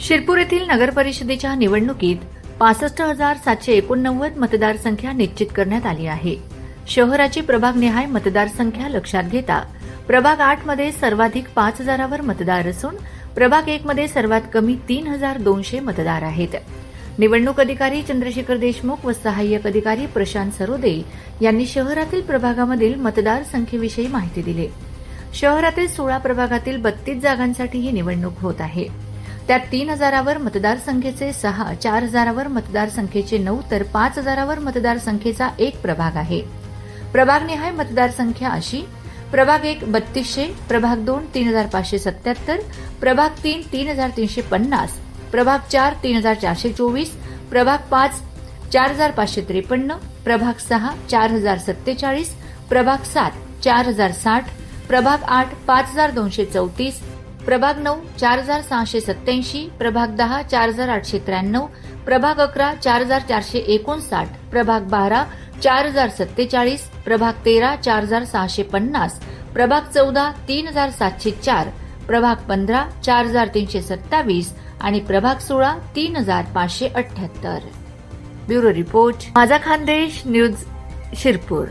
शिरपूर येथील नगरपरिषदेच्या निवडणुकीत पासष्ट हजार सातशे एकोणनव्वद मतदारसंख्या निश्चित करण्यात आली आहे. शहराची प्रभागनिहाय मतदारसंख्या लक्षात घेता प्रभाग आठमध्ये सर्वाधिक पाच हजारावर मतदार असून प्रभाग एकमध्ये सर्वात कमी तीन हजार दोनशे मतदार आहेत. निवडणूक अधिकारी चंद्रशेखर देशमुख व सहाय्यक अधिकारी प्रशांत सरोदे यांनी शहरातील प्रभागामधील मतदार संख्येविषयी माहिती दिली. शहरातील सोळा प्रभागातील बत्तीस जागांसाठी ही निवडणूक होत आहे. त्यात तीन हजारावर मतदारसंख्येचे सहा चार हजारावर मतदारसंख्येचे नऊ तर पाच हजारावर मतदारसंख्येचा एक प्रभाग आहे. प्रभागनिहाय मतदारसंख्या अशी प्रभाग एक बत्तीसशे प्रभाग दोन तीन हजार पाचशे सत्याहत्तर प्रभाग तीन तीन हजार तीनशे पन्नास प्रभाग चार तीन हजार चारशे चोवीस प्रभाग पाच चार हजार पाचशे त्रेपन्न प्रभाग सहा चार हजार सत्तेचाळीस प्रभाग सात चार हजार साठ प्रभाग आठ पाच हजार दोनशे चौतीस प्रभाग नऊ चार हजार सहाशे सत्याऐंशी प्रभाग दहा चार हजार आठशे त्र्याण्णव प्रभाग अकरा चार हजार चारशे एकोणसाठ प्रभाग बारा चार हजार सत्तेचाळीस प्रभाग तेरा चार हजार सहाशे पन्नास प्रभाग चौदा तीन हजार सातशे चार प्रभाग पंधरा चार हजार तीनशे सत्तावीस आणि प्रभाग सोळा तीन हजार पाचशे अठ्याहत्तर ब्युरो रिपोर्ट. माझा खानदेश न्यूज शिरपूर.